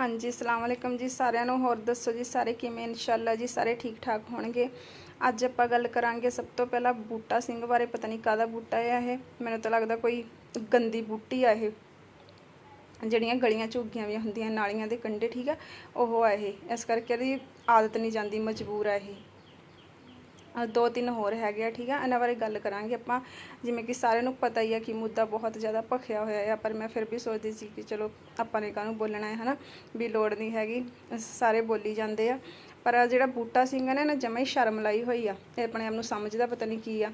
ਹਾਂਜੀ, ਅਸਲਾਮ ਵਾਲੇਕਮ ਜੀ ਸਾਰਿਆਂ ਨੂੰ। ਹੋਰ ਦੱਸੋ ਜੀ ਸਾਰੇ ਕਿਵੇਂ? ਇਨਸ਼ਾਅੱਲਾ ਜੀ ਸਾਰੇ ਠੀਕ ਠਾਕ ਹੋਣਗੇ। ਅੱਜ ਆਪਾਂ ਗੱਲ ਕਰਾਂਗੇ ਸਭ ਤੋਂ ਪਹਿਲਾਂ ਬੂਟਾ ਸਿੰਘ ਬਾਰੇ। ਪਤਾ ਨਹੀਂ ਕਾਹਦਾ ਬੂਟਾ ਹੈ ਇਹ। ਮੈਨੂੰ ਤਾਂ ਲੱਗਦਾ ਕੋਈ ਗੰਦੀ ਬੂਟੀ ਆ ਇਹ। ਜਿਹੜੀਆਂ ਗਲੀਆਂ ਝੁੱਗੀਆਂ ਵੀ ਹੁੰਦੀਆਂ, ਨਾਲੀਆਂ ਦੇ ਕੰਢੇ, ਠੀਕ ਆ? ਉਹ ਆ ਇਹ। ਇਸ ਕਰਕੇ ਇਹਦੀ ਆਦਤ ਨਹੀਂ ਜਾਂਦੀ, ਮਜਬੂਰ ਆ ਇਹ। ਦੋ ਤਿੰਨ ਹੋਰ ਹੈਗੇ ਆ, ਠੀਕ ਆ? ਇਹਨਾਂ ਬਾਰੇ ਗੱਲ ਕਰਾਂਗੇ ਆਪਾਂ। ਜਿਵੇਂ ਕਿ ਸਾਰਿਆਂ ਨੂੰ ਪਤਾ ਹੀ ਆ ਕਿ ਮੁੱਦਾ ਬਹੁਤ ਜ਼ਿਆਦਾ ਭਖਿਆ ਹੋਇਆ ਆ, ਪਰ ਮੈਂ ਫਿਰ ਵੀ ਸੋਚਦੀ ਸੀ ਕਿ ਚਲੋ ਆਪਾਂ ਨੇ ਕਾਹਨੂੰ ਬੋਲਣਾ ਹੈ, ਹਨਾ? ਵੀ ਲੋੜ ਨਹੀਂ ਹੈਗੀ ਸਾਰੇ ਬੋਲੀ ਜਾਂਦੇ ਆ। ਪਰ ਜਿਹੜਾ ਬੂਟਾ ਸਿੰਘ ਨੇ ਨਾ ਜਮਾ ਹੀ ਸ਼ਰਮ ਲਾਈ ਹੋਈ ਆ। ਇਹ ਆਪਣੇ ਆਪ ਨੂੰ ਸਮਝਦਾ ਪਤਾ ਨਹੀਂ ਕੀ ਆ।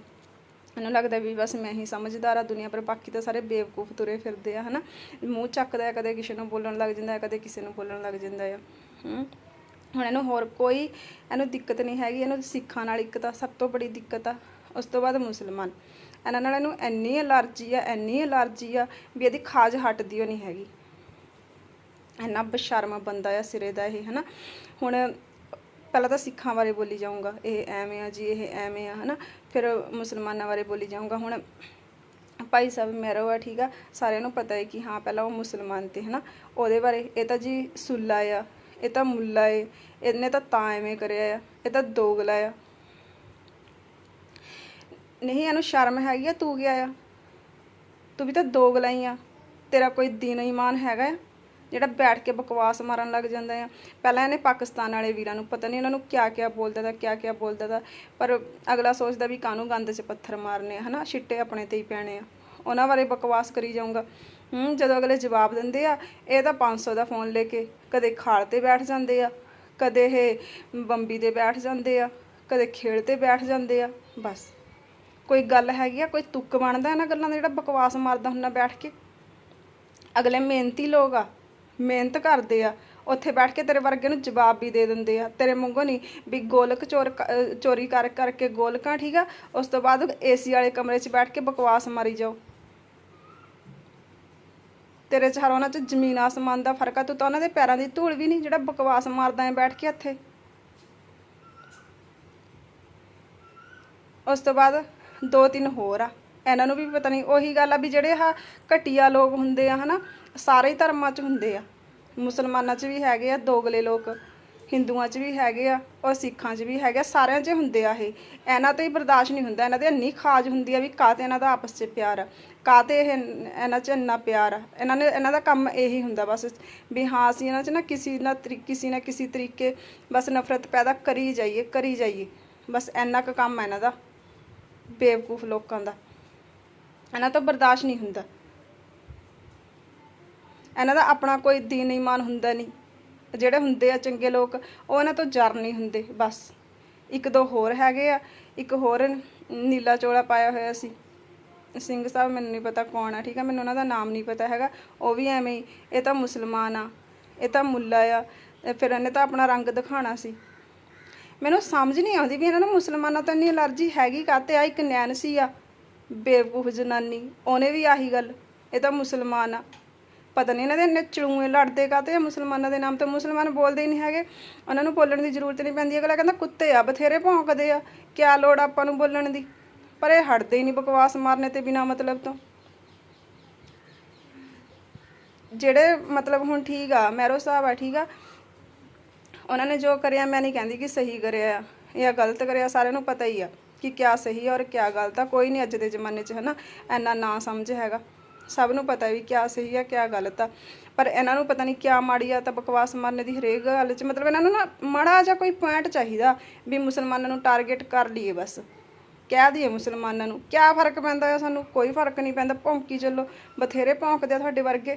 ਮੈਨੂੰ ਲੱਗਦਾ ਵੀ ਬਸ ਮੈਂ ਹੀ ਸਮਝਦਾਰ ਆ, ਦੁਨੀਆ ਪਰ ਬਾਕੀ ਤਾਂ ਸਾਰੇ ਬੇਵਕੂਫ ਤੁਰੇ ਫਿਰਦੇ ਆ, ਹਨਾ? ਮੂੰਹ ਚੱਕਦਾ ਕਦੇ ਕਿਸੇ ਨੂੰ ਬੋਲਣ ਲੱਗ ਜਾਂਦਾ ਕਦੇ ਕਿਸੇ ਨੂੰ ਬੋਲਣ ਲੱਗ ਜਾਂਦਾ ਆ। ਹੂੰ? ਹੁਣ ਇਹਨੂੰ ਹੋਰ ਕੋਈ ਇਹਨੂੰ ਦਿੱਕਤ ਨਹੀਂ ਹੈਗੀ, ਇਹਨੂੰ ਸਿੱਖਾਂ ਨਾਲ ਇੱਕ ਤਾਂ ਸਭ ਤੋਂ ਬੜੀ ਦਿੱਕਤ ਆ, ਉਸ ਤੋਂ ਬਾਅਦ ਮੁਸਲਮਾਨ। ਇਹਨਾਂ ਨਾਲ ਇਹਨੂੰ ਇੰਨੀ ਅਲਰਜੀ ਆ, ਇੰਨੀ ਅਲਰਜੀ ਆ ਵੀ ਇਹਦੀ ਖਾਜ ਹਟਦੀ ਓ ਨਹੀਂ ਹੈਗੀ। ਇੰਨਾ ਬਸ਼ਰਮ ਬੰਦਾ ਆ ਸਿਰੇ ਦਾ ਇਹ, ਹਨਾ? ਹੁਣ ਪਹਿਲਾਂ ਤਾਂ ਸਿੱਖਾਂ ਬਾਰੇ ਬੋਲੀ ਜਾਊਂਗਾ, ਇਹ ਐਵੇਂ ਆ ਜੀ, ਇਹ ਐਵੇਂ ਆ, ਹਨਾ? ਫਿਰ ਮੁਸਲਮਾਨਾਂ ਬਾਰੇ ਬੋਲੀ ਜਾਊਂਗਾ। ਹੁਣ ਭਾਈ ਸਾਹਿਬ ਮੈਰੋ ਆ, ਠੀਕ ਆ? ਸਾਰਿਆਂ ਨੂੰ ਪਤਾ ਹੈ ਕਿ ਹਾਂ, ਪਹਿਲਾਂ ਉਹ ਮੁਸਲਮਾਨ ਤੇ, ਹਨਾ? ਉਹਦੇ ਬਾਰੇ, ਇਹ ਤਾਂ ਜੀ ਸੁੱਲਾ ਆ ਇਹ ਤਾਂ ਮੁੱਲਾ ਏ, ਇਹਨੇ ਤਾਂ ਤਾਂ ਐਵੇਂ ਕਰਿਆ ਆ, ਇਹ ਤਾਂ ਦੋਗਲਾ ਆ। ਨਹੀਂ, ਇਹਨੂੰ ਸ਼ਰਮ ਹੈਗੀ ਆ, ਤੂੰ ਗਿਆ ਆ ਤੂੰ ਵੀ ਤਾਂ ਦੋਗਲਾ ਹੀ ਆ, ਤੇਰਾ ਕੋਈ ਦੀਨ ਈਮਾਨ ਹੈਗਾ ਆ, ਜਿਹੜਾ ਬੈਠ ਕੇ ਬਕਵਾਸ ਮਾਰਨ ਲੱਗ ਜਾਂਦਾ ਆ। ਪਹਿਲਾਂ ਇਹਨੇ ਪਾਕਿਸਤਾਨ ਵਾਲੇ ਵੀਰਾਂ ਨੂੰ, ਪਤਾ ਨਹੀਂ ਉਹਨਾਂ ਨੂੰ ਕਿਆ ਕਿਆ ਬੋਲਦਾ ਤਾ, ਕਿਆ ਕਿਆ ਬੋਲਦਾ ਤਾ, ਪਰ ਅਗਲਾ ਸੋਚਦਾ ਵੀ ਕਾਹਨੂੰ ਗੰਦ 'ਚ ਪੱਥਰ ਮਾਰਨੇ ਆ, ਹਨਾ? ਛਿੱਟੇ ਆਪਣੇ ਤੇ ਹੀ ਪੈਣੇ ਆ। ਉਹਨਾਂ ਬਾਰੇ ਬਕਵਾਸ ਕਰੀ ਜਾਊਂਗਾ। ਹੂੰ, ਜਦੋਂ ਅਗਲੇ ਜਵਾਬ ਦਿੰਦੇ ਆ, ਇਹ ਤਾਂ 500 ਦਾ ਫੋਨ ਲੈ ਕੇ ਕਦੇ ਖਾਲ ਤੇ ਬੈਠ ਜਾਂਦੇ ਆ, ਕਦੇ ਇਹ ਬੰਬੀ 'ਤੇ ਬੈਠ ਜਾਂਦੇ ਆ, ਕਦੇ ਖੇੜ ਤੇ ਬੈਠ ਜਾਂਦੇ ਆ, ਬਸ। ਕੋਈ ਗੱਲ ਹੈਗੀ ਆ, ਕੋਈ ਤੁੱਕ ਬਣਦਾ ਇਹਨਾਂ ਗੱਲਾਂ ਦਾ ਜਿਹੜਾ ਬਕਵਾਸ ਮਾਰਦਾ ਹੁੰਦਾ ਬੈਠ ਕੇ? ਅਗਲੇ ਮਿਹਨਤੀ ਲੋਕ ਆ, ਮਿਹਨਤ ਕਰਦੇ ਆ, ਉੱਥੇ ਬੈਠ ਕੇ ਤੇਰੇ ਵਰਗੇ ਨੂੰ ਜਵਾਬ ਵੀ ਦੇ ਦਿੰਦੇ ਆ, ਤੇਰੇ ਵਾਂਗੂ ਨਹੀਂ ਵੀ ਗੋਲਕ ਚੋਰ ਚੋਰੀ ਕਰ ਕਰਕੇ ਗੋਲਕਾਂ, ਠੀਕ ਆ, ਉਸ ਤੋਂ ਬਾਅਦ ਏਸੀ ਵਾਲੇ ਕਮਰੇ 'ਚ ਬੈਠ ਕੇ ਬਕਵਾਸ ਮਾਰੀ ਜਾਓ। ਤੇਰੇ ਚ ਹਰ ਚ ਜ਼ਮੀਨ ਆਸਮਾਨ ਦਾ ਫ਼ਰਕ ਆ, ਤੂੰ ਤਾਂ ਉਹਨਾਂ ਦੇ ਪੈਰਾਂ ਦੀ ਧੂੜ ਵੀ ਨਹੀਂ ਜਿਹੜਾ ਬਕਵਾਸ ਮਾਰਦਾ ਹੈ ਬੈਠ ਕੇ ਇੱਥੇ ਉਸ ਤੋਂ ਬਾਅਦ ਦੋ ਤਿੰਨ ਹੋਰ ਆ। ਇਹਨਾਂ ਨੂੰ ਵੀ ਪਤਾ ਨਹੀਂ, ਉਹੀ ਗੱਲ ਆ ਵੀ ਜਿਹੜੇ ਆ ਘਟੀਆ ਲੋਕ ਹੁੰਦੇ ਆ, ਹਨਾ, ਸਾਰੇ ਹੀ ਧਰਮਾਂ 'ਚ ਹੁੰਦੇ ਆ। ਮੁਸਲਮਾਨਾਂ 'ਚ ਵੀ ਹੈਗੇ ਆ, ਦੋਗਲੇ ਲੋਕ, ਹਿੰਦੂਆਂ 'ਚ ਵੀ ਹੈਗੇ ਆ, ਔਰ ਸਿੱਖਾਂ 'ਚ ਵੀ ਹੈਗੇ ਆ, ਸਾਰਿਆਂ 'ਚ ਹੁੰਦੇ ਆ ਇਹ। ਇਹਨਾਂ ਤੋਂ ਹੀ ਬਰਦਾਸ਼ਤ ਨਹੀਂ ਹੁੰਦਾ, ਇਹਨਾਂ ਦੇ ਇੰਨੀ ਖਾਜ ਹੁੰਦੀ ਆ ਵੀ ਕਾਤੇ ਇਹਨਾਂ ਦਾ ਆਪਸ 'ਚ ਪਿਆਰ ਆ। ਕਾਤੇ ਇਹ ਇਹਨਾਂ 'ਚ ਇੰਨਾ ਪਿਆਰ ਆ। ਇਹਨਾਂ ਨੇ ਇਹਨਾਂ ਦਾ ਕੰਮ ਇਹੀ ਹੁੰਦਾ ਬਸ, ਵੀ ਹਾਂ, ਅਸੀਂ ਇਹਨਾਂ 'ਚ ਨਾ ਕਿਸੇ ਨਾ ਤਰੀ- ਕਿਸੇ ਨਾ ਕਿਸੇ ਤਰੀਕੇ ਬਸ ਨਫ਼ਰਤ ਪੈਦਾ ਕਰੀ ਜਾਈਏ ਕਰੀ ਜਾਈਏ। ਬਸ ਇੰਨਾ ਕੁ ਕੰਮ ਹੈ ਇਹਨਾਂ ਦਾ, ਬੇਵਕੂਫ ਲੋਕਾਂ ਦਾ। ਇਹਨਾਂ ਤੋਂ ਬਰਦਾਸ਼ਤ ਨਹੀਂ ਹੁੰਦਾ। ਇਹਨਾਂ ਦਾ ਆਪਣਾ ਕੋਈ ਦੀਨ ਈਮਾਨ ਹੁੰਦਾ ਨਹੀਂ। ਜਿਹੜੇ ਹੁੰਦੇ ਆ ਚੰਗੇ ਲੋਕ, ਉਹ ਇਹਨਾਂ ਤੋਂ ਜਰ ਨਹੀਂ ਹੁੰਦੇ, ਬਸ। ਇੱਕ ਦੋ ਹੋਰ ਹੈਗੇ ਆ, ਇੱਕ ਹੋਰ ਨੀਲਾ ਚੋਲਾ ਪਾਇਆ ਹੋਇਆ ਸੀ। ਸਿੰਘ ਸਾਹਿਬ ਮੈਨੂੰ ਨਹੀਂ ਪਤਾ ਕੌਣ ਆ, ਠੀਕ ਆ? ਮੈਨੂੰ ਉਹਨਾਂ ਦਾ ਨਾਮ ਨਹੀਂ ਪਤਾ ਹੈਗਾ। ਉਹ ਵੀ ਐਵੇਂ ਹੀ। ਇਹ ਤਾਂ ਮੁਸਲਮਾਨ ਆ। ਇਹ ਤਾਂ ਮੁੱਲਾ ਆ। ਫਿਰ ਇਹਨੇ ਤਾਂ ਆਪਣਾ ਰੰਗ ਦਿਖਾਣਾ ਸੀ। ਮੈਨੂੰ ਸਮਝ ਨਹੀਂ ਆਉਂਦੀ ਵੀ ਇਹਨਾਂ ਨੂੰ ਮੁਸਲਮਾਨਾਂ ਤੋਂ ਇੰਨੀ ਅਲਰਜੀ ਹੈਗੀ ਕਾਤੇ ਆ? ਇੱਕ ਨੈਨਸੀ ਆ। ਬੇਵਕੂਫ ਜਨਾਨੀ। ਉਹਨੇ ਵੀ ਆਹੀ ਗੱਲ। ਇਹ ਤਾਂ ਮੁਸਲਮਾਨ ਆ। ਪਤਾ ਨਹੀਂ ਇਹਨਾਂ ਦੇ ਇੰਨੇ ਚੜੂਏ ਲੜਦੇ ਕਾਤੇ ਆ ਮੁਸਲਮਾਨਾਂ ਦੇ ਨਾਮ ਤੇ। ਮੁਸਲਮਾਨ ਬੋਲਦੇ ਹੀ ਨਹੀਂ ਹੈਗੇ। ਉਹਨਾਂ ਨੂੰ ਬੋਲਣ ਦੀ ਜ਼ਰੂਰਤ ਨਹੀਂ ਪੈਂਦੀ। ਅਗਲਾ ਕਹਿੰਦਾ, ਕੁੱਤੇ ਆ, ਬਥੇਰੇ ਭੌਂਕਦੇ ਆ। ਕਿਆ ਲੋੜ ਆ ਆਪਾਂ ਨੂੰ ਬੋਲਣ ਦੀ? ਪਰ ਇਹ ਹਟਦੇ ਹੀ ਨਹੀਂ ਬਕਵਾਸ ਮਾਰਨੇ ਤੇ ਬਿਨਾ ਮਤਲਬ ਤੋਂ। ਜਿਹੜੇ ਮਤਲਬ ਹੁਣ ਠੀਕ ਆ ਮੈਰੋ ਸਾਹਿਬ ਆ, ਠੀਕ ਆ। ਉਹਨਾਂ ਨੇ ਜੋ ਕਰਿਆ, ਮੈਂ ਨਹੀਂ ਕਹਿੰਦੀ ਕਿ ਸਹੀ ਕਰਿਆ ਜਾਂ ਗਲਤ ਕਰਿਆ, ਸਾਰਿਆਂ ਨੂੰ ਪਤਾ ਹੀ ਆ ਕਿ ਕਿਆ ਸਹੀ ਔਰ ਕਿਆ ਗਲਤ ਆ। ਕੋਈ ਨਹੀਂ ਅੱਜ ਦੇ ਜ਼ਮਾਨੇ 'ਚ, ਹਨਾ? ਇੰਨਾ ਨਾ ਸਮਝ ਹੈਗਾ। ਸਭ ਨੂੰ ਪਤਾ ਵੀ ਕਿਆ ਸਹੀ ਆ, ਕਿਆ ਗਲਤ ਆ। ਪਰ ਇਹਨਾਂ ਨੂੰ ਪਤਾ ਨਹੀਂ ਕਿਆ ਮਾੜੀ ਆ ਤਾਂ ਬਕਵਾਸ ਮਾਰਨੇ ਦੀ ਹਰੇਕ ਗੱਲ 'ਚ ਮਤਲਬ ਇਹਨਾਂ ਨੂੰ ਨਾ ਮਾੜਾ ਜਿਹਾ ਕੋਈ ਪੁਆਇੰਟ ਚਾਹੀਦਾ ਵੀ ਮੁਸਲਮਾਨਾਂ ਨੂੰ ਟਾਰਗੇਟ ਕਰ ਲਈਏ ਬਸ। ਕਹਿ ਦਈਏ ਮੁਸਲਮਾਨਾਂ ਨੂੰ, ਕਿਆ ਫ਼ਰਕ ਪੈਂਦਾ ਆ ਸਾਨੂੰ? ਕੋਈ ਫ਼ਰਕ ਨਹੀਂ ਪੈਂਦਾ, ਭੌਂਕੀ ਚੱਲੋ, ਬਥੇਰੇ ਭੌਂਕਦੇ ਆ ਤੁਹਾਡੇ ਵਰਗੇ।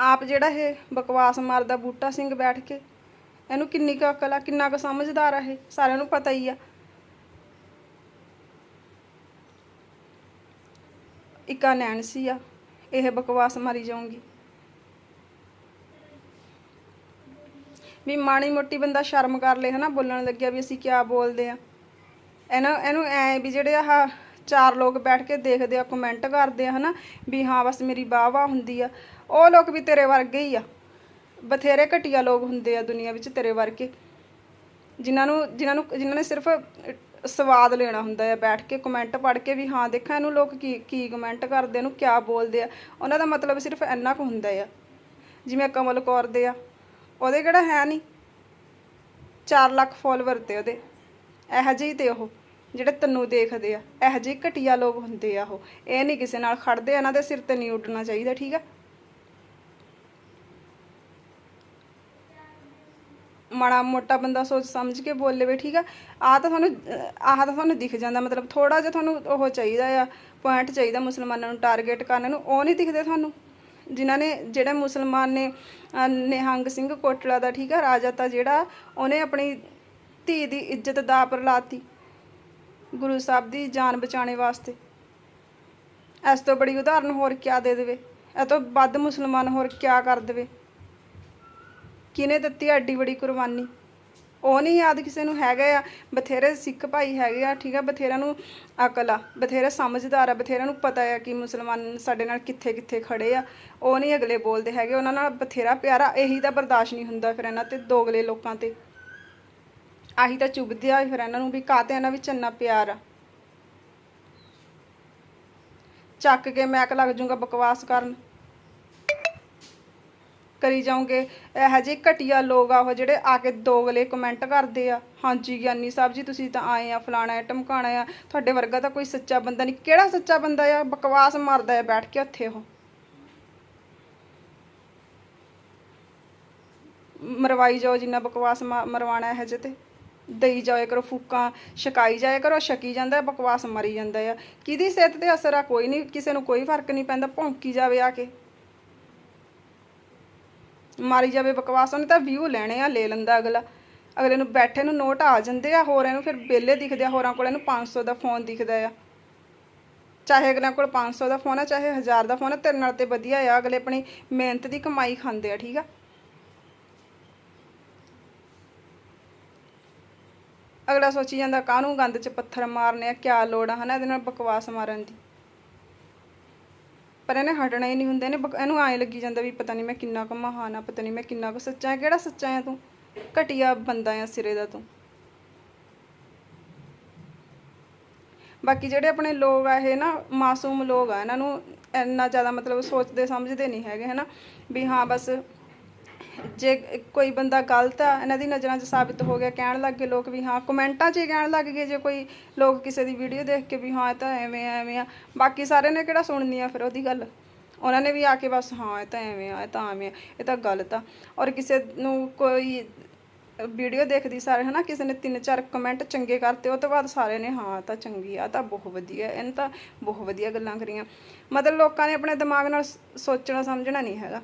ਆਪ ਜਿਹੜਾ ਇਹ ਬਕਵਾਸ ਮਾਰਦਾ ਬੂਟਾ ਸਿੰਘ ਬੈਠ ਕੇ, ਇਹਨੂੰ ਕਿੰਨੀ ਕੁ ਅਕਲ ਆ, ਕਿੰਨਾ ਕੁ ਸਮਝਦਾਰ ਆ ਇਹ? ਸਾਰਿਆਂ ਨੂੰ ਪਤਾ ਹੀ ਆ। ਇੱਕਾ ਨੈਣਸੀ ਆ, ਇਹ ਬਕਵਾਸ ਮਾਰੀ ਜਾਊਂਗੀ। ਵੀ ਮਾੜੀ ਮੋਟੀ ਬੰਦਾ ਸ਼ਰਮ ਕਰ ਲੇ, ਹਨਾ, ਬੋਲਣ ਲੱਗਿਆ ਵੀ ਅਸੀਂ ਕਿਆ ਬੋਲਦੇ ਆ। ਇਹਨਾਂ, ਇਹਨੂੰ ਐ ਵੀ ਜਿਹੜੇ ਆਹ ਚਾਰ ਲੋਕ ਬੈਠ ਕੇ ਦੇਖਦੇ ਆ ਕਮੈਂਟ ਕਰਦੇ ਆ, ਹਨਾ, ਵੀ ਹਾਂ, ਬਸ ਮੇਰੀ ਵਾਹ ਵਾਹ ਹੁੰਦੀ ਆ। ਉਹ ਲੋਕ ਵੀ ਤੇਰੇ ਵਰਗੇ ਹੀ ਆ। ਬਥੇਰੇ ਘਟੀਆ ਲੋਕ ਹੁੰਦੇ ਆ ਦੁਨੀਆ ਵਿੱਚ ਤੇਰੇ ਵਰਗੇ। ਜਿਨ੍ਹਾਂ ਨੂੰ ਜਿਨ੍ਹਾਂ ਨੂੰ, ਜਿਨ੍ਹਾਂ ਨੇ ਸਿਰਫ ਸਵਾਦ ਲੈਣਾ ਹੁੰਦਾ ਹੈ ਬੈਠ ਕੇ ਕਮੈਂਟ ਪੜ੍ਹ ਕੇ ਵੀ ਹਾਂ, ਦੇਖਾਂ ਇਹਨੂੰ ਲੋਕ ਕੀ ਕੀ ਕਮੈਂਟ ਕਰਦੇ, ਇਹਨੂੰ ਕਿਆ ਬੋਲਦੇ ਆ। ਉਹਨਾਂ ਦਾ ਮਤਲਬ ਸਿਰਫ ਇੰਨਾ ਕੁ ਹੁੰਦਾ ਆ। ਜਿਵੇਂ ਕਮਲ ਕੌਰ ਦੇ ਆ। ਉਹਦੇ ਕਿਹੜਾ ਹੈ ਨਹੀਂ? 4 ਲੱਖ ਫਾਲੋਵਰ ਤੇ ਉਹਦੇ। ਇਹੋ ਜਿਹੇ ਤੇ ਉਹ, ਜਿਹੜੇ ਤੈਨੂੰ ਦੇਖਦੇ ਆ। ਇਹੋ ਜਿਹੇ ਘਟੀਆ ਲੋਕ ਹੁੰਦੇ ਆ ਉਹ। ਇਹ ਨਹੀਂ ਕਿਸੇ ਨਾਲ ਖੜਦੇ, ਇਹਨਾਂ ਦੇ ਸਿਰ ਤੇ ਨਹੀਂ ਉੱਡਣਾ ਚਾਹੀਦਾ, ਠੀਕ ਆ? ਮਾੜਾ ਮੋਟਾ ਬੰਦਾ ਸੋਚ ਸਮਝ ਕੇ ਬੋਲੇ ਲਵੇ, ਠੀਕ ਆ? ਆ ਤਾਂ ਤੁਹਾਨੂੰ, ਆਹ ਤਾਂ ਤੁਹਾਨੂੰ ਦਿਖ ਜਾਂਦਾ, ਮਤਲਬ ਥੋੜਾ ਜਿਹਾ ਤੁਹਾਨੂੰ ਉਹ ਚਾਹੀਦਾ ਆ ਪੁਆਇੰਟ ਚਾਹੀਦਾ ਮੁਸਲਮਾਨਾਂ ਨੂੰ ਟਾਰਗੇਟ ਕਰਨ ਨੂੰ। ਉਹ ਨਹੀਂ ਦਿਖਦੇ ਤੁਹਾਨੂੰ। ਜਿਨ੍ਹਾਂ ਨੇ, ਜਿਹੜੇ ਮੁਸਲਮਾਨ ਨੇ ਨਿਹੰਗ ਸਿੰਘ ਕੋਟਲਾ ਦਾ ਠੀਕ ਆ, ਰਾਜਾ ਤਾਂ ਜਿਹੜਾ ਉਹਨੇ ਆਪਣੀ ਧੀ ਦੀ ਇੱਜ਼ਤ ਦਾ ਪਰ ਲਾਤੀ ਗੁਰੂ ਸਾਹਿਬ ਦੀ ਜਾਨ ਬਚਾਉਣੇ ਵਾਸਤੇ। ਇਸ ਤੋਂ ਬੜੀ ਉਦਾਹਰਨ ਹੋਰ ਕਿਆ ਦੇ ਦੇਵੇ? ਇਹ ਤੋਂ ਵੱਧ ਮੁਸਲਮਾਨ ਹੋਰ ਕਿਆ ਕਰ ਦੇਵੇ? ਕਿਨੇ ਦਿੱਤੀ ਐਡੀ ਬੜੀ ਕੁਰਬਾਨੀ? ਉਹ ਨਹੀਂ ਯਾਦ ਕਿਸੇ ਨੂੰ ਹੈਗਾ ਆ। ਬਥੇਰੇ ਸਿੱਖ ਭਾਈ ਹੈਗੇ ਆ, ਠੀਕ ਆ ਬਥੇਰਾ ਨੂੰ ਅਕਲ ਆ, ਬਥੇਰਾ ਸਮਝਦਾਰ ਆ ਬਥੇਰਾ ਨੂੰ ਪਤਾ ਆ ਕਿ ਮੁਸਲਮਾਨ ਸਾਡੇ ਨਾਲ ਕਿੱਥੇ ਕਿੱਥੇ ਖੜੇ ਆ। ਉਹ ਨਹੀਂ ਅਗਲੇ ਬੋਲਦੇ ਹੈਗੇ, ਉਹਨਾਂ ਨਾਲ ਬਥੇਰਾ ਪਿਆਰਾ ਇਹੀ ਤਾਂ ਬਰਦਾਸ਼ਤ ਨਹੀਂ ਹੁੰਦਾ ਫਿਰ ਇਹਨਾਂ ਤੇ, ਦੋਗਲੇ ਲੋਕਾਂ ਤੇ। ਆਹੀ ਤਾਂ ਚੁੱਭਦੇ ਆ ਫਿਰ ਇਹਨਾਂ ਨੂੰ ਵੀ ਕਾਤੇ ਇਹਨਾਂ ਵਿੱਚ ਇੰਨਾ ਪਿਆਰ ਆ। ਚੱਕ ਕੇ ਮੈਕ ਲੱਗ ਜੂਗਾ ਬਕਵਾਸ ਕਰਨ। ਕਰੀ ਜਾਓਗੇ? ਇਹੋ ਜਿਹੇ ਘਟੀਆ ਲੋਕ ਆ ਉਹ ਜਿਹੜੇ ਆ ਕੇ ਦੋਗਲੇ ਕਮੈਂਟ ਕਰਦੇ ਆ। ਹਾਂਜੀ ਗਿਆਨੀ ਸਾਹਿਬ ਜੀ, ਤੁਸੀਂ ਤਾਂ ਆਏ ਆ, ਫਲਾਣਾ ਆ ਟਮਕਾਣਾ ਆ। ਤੁਹਾਡੇ ਵਰਗਾ ਤਾਂ ਕੋਈ ਸੱਚਾ ਬੰਦਾ ਨਹੀਂ। ਕਿਹੜਾ ਸੱਚਾ ਬੰਦਾ ਆ? ਬਕਵਾਸ ਮਾਰਦਾ ਆ ਬੈਠ ਕੇ ਉੱਥੇ ਉਹ। ਮਰਵਾਈ ਜਾਓ ਜਿੰਨਾ ਬਕਵਾਸ ਮਾ- ਮਰਵਾਣਾ ਹੈ ਜਿਹੇ ਤੇ। ਦਈ ਜਾਇਆ ਕਰੋ ਫੂਕਾਂ, ਛਕਾਈ ਜਾਇਆ ਕਰੋ, ਛਕੀ ਜਾਂਦਾ, ਬਕਵਾਸ ਮਰੀ ਜਾਂਦਾ ਆ। ਕਿਹਦੀ ਸਿਹਤ ਤੇ ਅਸਰ ਆ? ਕੋਈ ਨਹੀਂ, ਕਿਸੇ ਨੂੰ ਕੋਈ ਫ਼ਰਕ ਨਹੀਂ ਪੈਂਦਾ, ਭੌਂਕੀ ਜਾਵੇ ਆ ਕੇ। ਮਾਰੀ ਜਾਵੇ ਬਕਵਾਸ, ਉਹਨੇ ਤਾਂ ਵਿਊ ਲੈਣੇ ਆ, ਲੈ ਲੈਂਦਾ ਅਗਲਾ। ਅਗਲੇ ਨੂੰ ਬੈਠੇ ਨੂੰ ਨੋਟ ਆ ਜਾਂਦੇ ਆ, ਹੋਰ ਇਹਨੂੰ ਫਿਰ ਬੇਲੇ ਦਿਖਦੇ ਆ, ਹੋਰਾਂ ਕੋਲ ਇਹਨੂੰ 500 ਦਾ ਫੋਨ ਦਿਖਦਾ ਆ। ਚਾਹੇ ਅਗਲੇ ਕੋਲ 500 ਦਾ ਫੋਨ ਆ, ਚਾਹੇ 1000 ਦਾ ਫੋਨ ਆ, ਤੇਰੇ ਨਾਲ ਤੇ ਵਧੀਆ ਆ, ਅਗਲੇ ਆਪਣੀ ਮਿਹਨਤ ਦੀ ਕਮਾਈ ਖਾਂਦੇ ਆ, ਠੀਕ ਆ? ਅਗਲਾ ਸੋਚੀ ਜਾਂਦਾ, ਕਾਹਨੂੰ ਗੰਦ 'ਚ ਪੱਥਰ ਮਾਰਨੇ ਆ, ਕਿਆ ਲੋੜ ਆ, ਹਨਾ, ਇਹਦੇ ਨਾਲ ਬਕਵਾਸ ਮਾਰਨ ਦੀ। ਪਰ ਇਹਨੇ ਹਟਣਾ ਹੀ ਨਹੀਂ ਹੁੰਦਾ, ਇਹਨੇ ਬਕ- ਇਹਨੂੰ ਐਂ ਲੱਗੀ ਜਾਂਦਾ ਵੀ ਪਤਾ ਨਹੀਂ ਮੈਂ ਕਿੰਨਾ ਕੁ ਮਹਾਨ ਆ, ਪਤਾ ਨਹੀਂ ਮੈਂ ਕਿੰਨਾ ਕੁ ਸੱਚਾ ਹੈ ਕਿਹੜਾ ਸੱਚਾ ਹੈ ਤੂੰ? ਘਟੀਆ ਬੰਦਾ ਆ ਸਿਰੇ ਦਾ ਤੂੰ। ਬਾਕੀ ਜਿਹੜੇ ਆਪਣੇ ਲੋਕ ਆ, ਇਹ ਨਾ ਮਾਸੂਮ ਲੋਕ ਆ, ਇਹਨਾਂ ਨੂੰ ਇੰਨਾ ਜ਼ਿਆਦਾ ਮਤਲਬ ਸੋਚਦੇ ਸਮਝਦੇ ਨਹੀਂ ਹੈਗੇ, ਹਨਾ? ਵੀ ਹਾਂ, ਬਸ ਜੇ ਕੋਈ ਬੰਦਾ ਗਲਤ ਆ, ਇਹਨਾਂ ਦੀ ਨਜ਼ਰਾਂ 'ਚ ਸਾਬਿਤ ਹੋ ਗਿਆ, ਕਹਿਣ ਲੱਗ ਗਏ ਲੋਕ ਵੀ ਹਾਂ, ਕਮੈਂਟਾਂ 'ਚ ਹੀ ਕਹਿਣ ਲੱਗ ਗਏ ਜੇ ਕੋਈ ਲੋਕ ਕਿਸੇ ਦੀ ਵੀਡੀਓ ਦੇਖ ਕੇ ਵੀ ਹਾਂ, ਇਹ ਤਾਂ ਐਵੇਂ ਆ ਐਵੇਂ ਆ। ਬਾਕੀ ਸਾਰਿਆਂ ਨੇ ਕਿਹੜਾ ਸੁਣਨੀ ਆ ਫਿਰ ਉਹਦੀ ਗੱਲ? ਉਹਨਾਂ ਨੇ ਵੀ ਆ ਕੇ ਬਸ ਹਾਂ, ਇਹ ਤਾਂ ਐਵੇਂ ਆ, ਇਹ ਤਾਂ ਐਵੇਂ ਆ, ਇਹ ਤਾਂ ਗਲਤ ਆ। ਔਰ ਕਿਸੇ ਨੂੰ ਕੋਈ ਵੀਡੀਓ ਦੇਖਦੀ ਸਾਰੇ, ਹਨਾ, ਕਿਸੇ ਨੇ ਤਿੰਨ ਚਾਰ ਕਮੈਂਟ ਚੰਗੇ ਕਰਤੇ, ਉਹ ਤੋਂ ਬਾਅਦ ਸਾਰੇ ਨੇ ਹਾਂ ਤਾਂ ਚੰਗੀ ਆ ਤਾਂ ਬਹੁਤ ਵਧੀਆ, ਇਹਨੇ ਤਾਂ ਬਹੁਤ ਵਧੀਆ ਗੱਲਾਂ ਕਰੀਆਂ। ਮਤਲਬ ਲੋਕਾਂ ਨੇ ਆਪਣੇ ਦਿਮਾਗ ਨਾਲ ਸੋਚਣਾ, ਸਮਝਣਾ ਨਹੀਂ ਹੈਗਾ।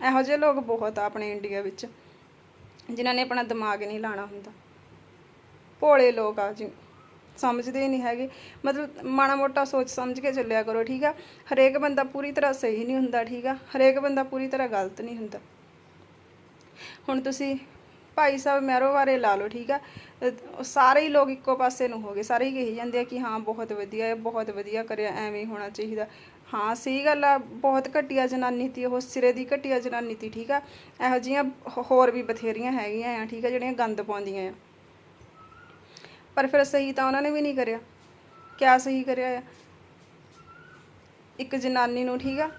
ਇਹੋ ਜਿਹੇ ਲੋਕ ਬਹੁਤ ਆ ਆਪਣੇ ਇੰਡੀਆ ਵਿੱਚ, ਜਿਨ੍ਹਾਂ ਨੇ ਆਪਣਾ ਦਿਮਾਗ ਨਹੀਂ ਲਾਣਾ ਹੁੰਦਾ। ਭੋਲੇ ਲੋਕ ਆ ਜੀ, ਸਮਝਦੇ ਹੀ ਨਹੀਂ ਹੈਗੇ। ਮਤਲਬ ਮਾੜਾ ਮੋਟਾ ਸੋਚ ਸਮਝ ਕੇ ਚੱਲਿਆ ਕਰੋ, ਠੀਕ ਆ? ਹਰੇਕ ਬੰਦਾ ਪੂਰੀ ਤਰ੍ਹਾਂ ਸਹੀ ਨਹੀਂ ਹੁੰਦਾ, ਠੀਕ ਆ? ਹਰੇਕ ਬੰਦਾ ਪੂਰੀ ਤਰ੍ਹਾਂ ਗਲਤ ਨਹੀਂ ਹੁੰਦਾ। ਹੁਣ ਤੁਸੀਂ ਭਾਈ ਸਾਹਿਬ ਮਹਿਰੋ ਬਾਰੇ ਲਾ ਲਓ, ਠੀਕ ਆ? ਸਾਰੇ ਹੀ ਲੋਕ ਇੱਕੋ ਪਾਸੇ ਨੂੰ ਹੋ ਗਏ, ਸਾਰੇ ਹੀ ਕਹੀ ਜਾਂਦੇ ਆ ਕਿ ਹਾਂ, ਬਹੁਤ ਵਧੀਆ ਹੈ, ਬਹੁਤ ਵਧੀਆ ਕਰਿਆ, ਐਵੇਂ ਹੋਣਾ ਚਾਹੀਦਾ। ਹਾਂ, ਸਹੀ ਗੱਲ ਆ, ਬਹੁਤ ਘਟੀਆ ਜਨਾਨੀ ਤੀ, ਉਹ ਸਿਰੇ ਦੀ ਘਟੀਆ ਜਨਾਨੀ ਤੀ, ਠੀਕ ਆ? ਇਹੋ ਜਿਹੀਆਂ ਹੋਰ ਵੀ ਬਥੇਰੀਆਂ ਹੈਗੀਆਂ ਆ, ਠੀਕ ਆ, ਜਿਹੜੀਆਂ ਗੰਦ ਪਾਉਂਦੀਆਂ ਆ। ਪਰ ਫਿਰ ਸਹੀ ਤਾਂ ਉਹਨਾਂ ਨੇ ਵੀ ਨਹੀਂ ਕਰਿਆ। ਕਿਆ ਸਹੀ ਕਰਿਆ ਆ? ਇੱਕ ਜਨਾਨੀ ਨੂੰ, ਠੀਕ ਆ?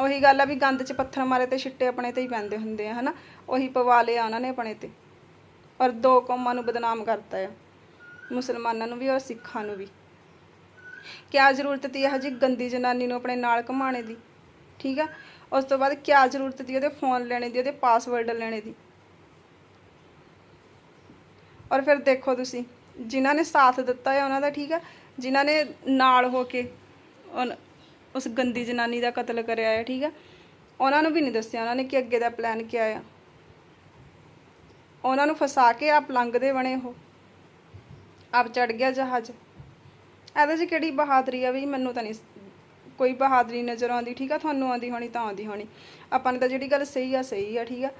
ਉਹੀ ਗੱਲ ਆ ਵੀ ਗੰਦ 'ਚ ਪੱਥਰ ਮਾਰੇ ਤੇ ਛਿੱਟੇ ਆਪਣੇ ਤੇ ਹੀ ਪੈਂਦੇ ਹੁੰਦੇ ਆ, ਹਨਾ? ਉਹੀ ਪਵਾ ਲਿਆ ਉਹਨਾਂ ਨੇ ਆਪਣੇ ਤੇ। ਔਰ ਦੋ ਕੌਮਾਂ ਨੂੰ ਬਦਨਾਮ ਕਰਤਾ ਆ। ਮੁਸਲਮਾਨਾਂ ਨੂੰ ਵੀ ਔਰ ਸਿੱਖਾਂ ਨੂੰ ਵੀ। ਕਿਆ ਜ਼ਰੂਰਤ ਤੀ ਇਹੋ ਜਿਹੀ ਗੰਦੀ ਜਨਾਨੀ ਨੂੰ ਆਪਣੇ ਨਾਲ ਘਮਾਣੇ ਦੀ? ਠੀਕ ਆ? ਉਸ ਤੋਂ ਬਾਅਦ ਕਿਆ ਜ਼ਰੂਰਤ ਤੀ ਉਹਦੇ ਫੋਨ ਲੈਣੇ ਦੀ, ਉਹਦੇ ਪਾਸਵਰਡ ਲੈਣੇ ਦੀ? ਔਰ ਫਿਰ ਦੇਖੋ ਤੁਸੀਂ, ਜਿਨ੍ਹਾਂ ਨੇ ਸਾਥ ਦਿੱਤਾ ਹੈ ਉਹਨਾਂ ਦਾ, ਠੀਕ ਆ? ਜਿਨ੍ਹਾਂ ਨੇ ਨਾਲ ਹੋ ਕੇ ਉਸ ਗੰਦੀ ਜਨਾਨੀ ਦਾ ਕਤਲ ਕਰਿਆ ਹੈ, ਠੀਕ ਆ? ਉਹਨਾਂ ਨੂੰ ਵੀ ਨਹੀਂ ਦੱਸਿਆ, ਉਹਨਾਂ ਨੇ ਕਿ ਅੱਗੇ ਦਾ ਪਲਾਨ ਕੀ ਆ? ਉਹਨਾਂ ਨੂੰ ਫਸਾ ਕੇ ਆਪ ਲੰਘਦੇ ਬਣੇ ਉਹ। ਆਪ ਚੜ ਗਿਆ ਜਹਾਜ਼। ਇਹਦੇ 'ਚ ਕਿਹੜੀ ਬਹਾਦਰੀ ਆ ਵੀ ਮੈਨੂੰ ਤਾਂ ਨਹੀਂ ਕੋਈ ਬਹਾਦਰੀ ਨਜ਼ਰ ਆਉਂਦੀ, ਠੀਕ ਆ? ਤੁਹਾਨੂੰ ਆਉਂਦੀ ਹੋਣੀ, ਤਾਂ ਆਉਂਦੀ ਹੋਣੀ। ਆਪਾਂ ਨੇ ਤਾਂ ਜਿਹੜੀ ਗੱਲ ਸਹੀ ਆ ਸਹੀ ਆ, ਠੀਕ ਆ?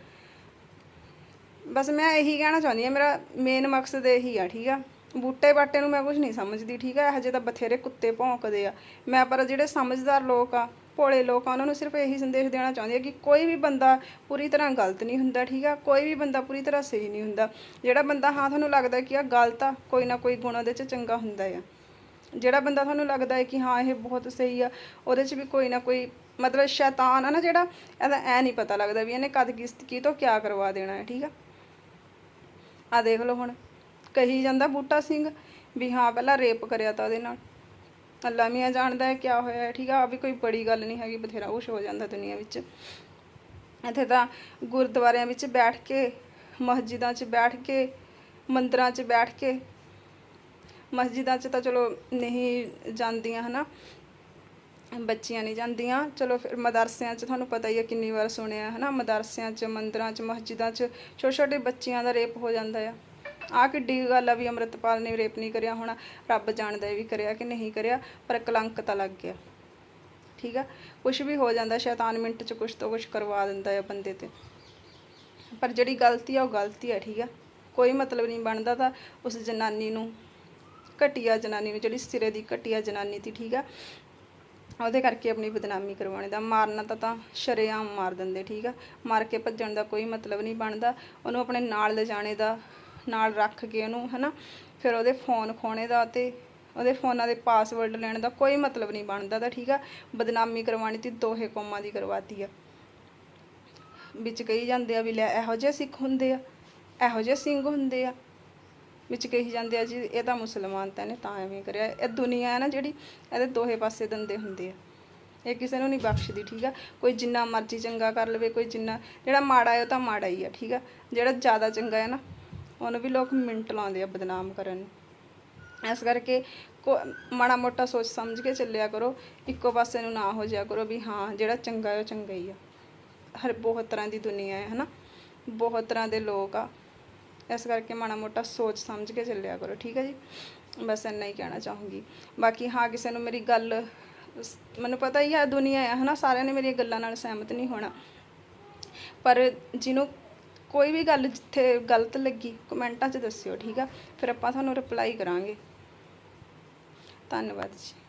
ਬਸ ਮੈਂ ਇਹੀ ਕਹਿਣਾ ਚਾਹੁੰਦੀ ਆ, ਮੇਰਾ ਮੇਨ ਮਕਸਦ ਇਹੀ ਆ, ਠੀਕ ਆ? ਬੂਟੇ ਬਾਟੇ ਨੂੰ ਮੈਂ ਕੁਝ ਨਹੀਂ ਸਮਝਦੀ, ਠੀਕ ਹੈ ਹਜੇ ਤਾਂ ਬਥੇਰੇ ਕੁੱਤੇ ਭੌਂਕਦੇ ਆ। ਮੈਂ ਪਰ ਜਿਹੜੇ ਸਮਝਦਾਰ ਲੋਕ ਆ, ਭੋਲੇ ਲੋਕ ਆ, ਉਹਨਾਂ ਨੂੰ ਸਿਰਫ ਇਹੀ ਸੰਦੇਸ਼ ਦੇਣਾ ਚਾਹੁੰਦੀ ਹਾਂ ਕਿ ਕੋਈ ਵੀ ਬੰਦਾ ਪੂਰੀ ਤਰ੍ਹਾਂ ਗਲਤ ਨਹੀਂ ਹੁੰਦਾ, ਠੀਕ ਆ? ਕੋਈ ਵੀ ਬੰਦਾ ਪੂਰੀ ਤਰ੍ਹਾਂ ਸਹੀ ਨਹੀਂ ਹੁੰਦਾ। ਜਿਹੜਾ ਬੰਦਾ, ਹਾਂ, ਤੁਹਾਨੂੰ ਲੱਗਦਾ ਕਿ ਆ ਗਲਤ ਆ, ਕੋਈ ਨਾ ਕੋਈ ਗੁਣ ਉਹਦੇ 'ਚ ਚੰਗਾ ਹੁੰਦਾ ਆ। ਜਿਹੜਾ ਬੰਦਾ ਤੁਹਾਨੂੰ ਲੱਗਦਾ ਹੈ ਕਿ ਹਾਂ, ਇਹ ਬਹੁਤ ਸਹੀ ਆ, ਉਹਦੇ 'ਚ ਵੀ ਕੋਈ ਨਾ ਕੋਈ ਮਤਲਬ ਸ਼ੈਤਾਨ ਆ ਨਾ ਜਿਹੜਾ, ਇਹਦਾ ਐ ਨਹੀਂ ਪਤਾ ਲੱਗਦਾ ਵੀ ਇਹਨੇ ਕਦ ਕਿਸ ਕੀ ਤੋਂ ਕਿਆ ਕਰਵਾ ਦੇਣਾ ਹੈ, ਠੀਕ ਆ? ਆ ਦੇਖ ਲਓ ਹੁਣ। ਕਹੀ ਜਾਂਦਾ ਬੂਟਾ ਸਿੰਘ ਵੀ ਹਾਂ, ਪਹਿਲਾਂ ਰੇਪ ਕਰਿਆ ਤਾਂ ਉਹਦੇ ਨਾਲ। ਅੱਲਾ ਮੀਆਂ ਜਾਣਦਾ ਹੈ ਕਿਆ ਹੋਇਆ ਹੈ, ਠੀਕ ਆ? ਵੀ ਕੋਈ ਬੜੀ ਗੱਲ ਨਹੀਂ ਹੈਗੀ, ਬਥੇਰਾ ਕੁਛ ਹੋ ਜਾਂਦਾ ਦੁਨੀਆ ਵਿੱਚ। ਇੱਥੇ ਤਾਂ ਗੁਰਦੁਆਰਿਆਂ ਵਿੱਚ ਬੈਠ ਕੇ, ਮਸਜਿਦਾਂ 'ਚ ਬੈਠ ਕੇ, ਮੰਦਰਾਂ 'ਚ ਬੈਠ ਕੇ, ਮਸਜਿਦਾਂ 'ਚ ਤਾਂ ਚਲੋ ਨਹੀਂ ਜਾਂਦੀਆਂ, ਹਨਾ? ਬੱਚੀਆਂ ਨਹੀਂ ਜਾਂਦੀਆਂ। ਚਲੋ ਫਿਰ ਮਦਰਸਿਆਂ 'ਚ ਤੁਹਾਨੂੰ ਪਤਾ ਹੀ ਹੈ ਕਿੰਨੀ ਵਾਰ ਸੁਣਿਆ ਹੈ ਨਾ ਮਦਰਸਿਆਂ 'ਚ, ਮੰਦਰਾਂ 'ਚ, ਮਸਜਿਦਾਂ 'ਚ ਛੋਟੇ ਛੋਟੇ ਬੱਚਿਆਂ ਦਾ ਰੇਪ ਹੋ ਜਾਂਦਾ ਆ। ਆਹ ਕਿੱਡੀ ਗੱਲ ਆ ਵੀ ਅੰਮ੍ਰਿਤਪਾਲ ਨੇ ਰੇਪ ਨਹੀਂ ਕਰਿਆ, ਹੋਣਾ ਰੱਬ ਜਾਣਦਾ ਇਹ ਵੀ ਕਰਿਆ ਕਿ ਨਹੀਂ ਕਰਿਆ, ਪਰ ਕਲੰਕ ਤਾਂ ਲੱਗ ਗਿਆ। ਠੀਕ ਆ? ਕੁਝ ਵੀ ਹੋ ਜਾਂਦਾ, ਸ਼ੈਤਾਨ ਮਿੰਟ 'ਚ ਕੁਝ ਤੋਂ ਕੁਝ ਕਰਵਾ ਦਿੰਦਾ ਆ ਬੰਦੇ ਤੇ। ਪਰ ਜਿਹੜੀ ਗਲਤੀ ਆ, ਉਹ ਗਲਤੀ ਆ, ਠੀਕ ਆ? ਕੋਈ ਮਤਲਬ ਨਹੀਂ ਬਣਦਾ ਤਾਂ ਉਸ ਜਨਾਨੀ ਨੂੰ, ਘਟੀਆ ਜਨਾਨੀ ਨੂੰ, ਜਿਹੜੀ ਸਿਰੇ ਦੀ ਘਟੀਆ ਜਨਾਨੀ ਤੀ ਠੀਕ ਆ? ਉਹਦੇ ਕਰਕੇ ਆਪਣੀ ਬਦਨਾਮੀ ਕਰਵਾਉਣੇ ਦਾ, ਮਾਰਨਾ ਤਾਂ ਤਾਂ ਸ਼ਰੇਆਮ ਮਾਰ ਦਿੰਦੇ, ਠੀਕ ਆ? ਮਾਰ ਕੇ ਭੱਜਣ ਦਾ ਕੋਈ ਮਤਲਬ ਨਹੀਂ ਬਣਦਾ, ਉਹਨੂੰ ਆਪਣੇ ਨਾਲ ਲਿਜਾਣੇ ਦਾ ਨਾਲ ਰੱਖ ਕੇ ਉਹਨੂੰ, ਹਨਾ? ਫਿਰ ਉਹਦੇ ਫੋਨ ਖੋਣੇ ਦਾ ਤੇ ਉਹਦੇ ਫੋਨਾਂ ਦੇ ਪਾਸਵਰਡ ਲੈਣ ਦਾ ਕੋਈ ਮਤਲਬ ਨਹੀਂ ਬਣਦਾ ਤਾਂ ਠੀਕ ਆ। ਬਦਨਾਮੀ ਕਰਵਾਉਣੀ ਤੀ ਦੋਹੇ ਕੌਮਾਂ ਦੀ ਕਰਵਾਤੀ ਆ। ਵਿੱਚ ਕਹੀ ਜਾਂਦੇ ਆ ਵੀ ਲੈ, ਇਹੋ ਜਿਹੇ ਸਿੱਖ ਹੁੰਦੇ ਆ, ਇਹੋ ਜਿਹੇ ਸਿੰਘ ਹੁੰਦੇ ਆ। ਵਿੱਚ ਕਹੀ ਜਾਂਦੇ ਆ ਜੀ, ਇਹ ਤਾਂ ਮੁਸਲਮਾਨ ਤਾਂ ਨੇ ਤਾਂ ਐਵੇਂ ਕਰਿਆ। ਇਹ ਦੁਨੀਆ ਹੈ ਨਾ ਜਿਹੜੀ, ਇਹਦੇ ਦੋਹੇ ਪਾਸੇ ਦੰਦੇ ਹੁੰਦੇ ਆ। ਇਹ ਕਿਸੇ ਨੂੰ ਨਹੀਂ ਬਖਸ਼ਦੀ, ਠੀਕ ਆ? ਕੋਈ ਜਿੰਨਾ ਮਰਜ਼ੀ ਚੰਗਾ ਕਰ ਲਵੇ, ਕੋਈ ਜਿੰਨਾ, ਜਿਹੜਾ ਮਾੜਾ ਹੈ ਉਹ ਤਾਂ ਮਾੜਾ ਹੀ ਆ, ਠੀਕ ਆ? ਜਿਹੜਾ ਜ਼ਿਆਦਾ ਚੰਗਾ ਹੈ ਨਾ ਉਹਨੂੰ ਵੀ ਲੋਕ ਮਿੰਟ ਲਾਉਂਦੇ ਆ ਬਦਨਾਮ ਕਰਨ ਨੂੰ। ਇਸ ਕਰਕੇ ਕੋ ਮਾੜਾ ਮੋਟਾ ਸੋਚ ਸਮਝ ਕੇ ਚੱਲਿਆ ਕਰੋ, ਇੱਕੋ ਪਾਸੇ ਨੂੰ ਨਾ ਹੋ ਜਾਇਆ ਕਰੋ ਵੀ ਹਾਂ, ਜਿਹੜਾ ਚੰਗਾ ਹੈ ਉਹ ਚੰਗਾ ਹੀ ਆ। ਹਰ ਬਹੁਤ ਤਰ੍ਹਾਂ ਦੀ ਦੁਨੀਆ ਹੈ, ਹਨਾ? ਬਹੁਤ ਤਰ੍ਹਾਂ ਦੇ ਲੋਕ ਆ। ਇਸ ਕਰਕੇ ਮਾੜਾ ਮੋਟਾ ਸੋਚ ਸਮਝ ਕੇ ਚੱਲਿਆ ਕਰੋ, ਠੀਕ ਹੈ ਜੀ? ਬਸ ਇੰਨਾ ਹੀ ਕਹਿਣਾ ਚਾਹੂੰਗੀ। ਬਾਕੀ ਹਾਂ, ਕਿਸੇ ਨੂੰ ਮੇਰੀ ਗੱਲ ਮੈਨੂੰ ਪਤਾ ਹੀ ਹੈ ਦੁਨੀਆ ਹੈ ਹਨਾ? ਸਾਰਿਆਂ ਨੇ ਮੇਰੀਆਂ ਗੱਲਾਂ ਨਾਲ ਸਹਿਮਤ ਨਹੀਂ ਹੋਣਾ। ਪਰ ਜਿਹਨੂੰ ਕੋਈ ਵੀ ਗੱਲ ਜਿੱਥੇ ਗਲਤ ਲੱਗੀ, ਕਮੈਂਟਾਂ 'ਚ ਦੱਸਿਓ, ਠੀਕ ਆ? ਫਿਰ ਆਪਾਂ ਤੁਹਾਨੂੰ ਰਿਪਲਾਈ ਕਰਾਂਗੇ। ਧੰਨਵਾਦ ਜੀ।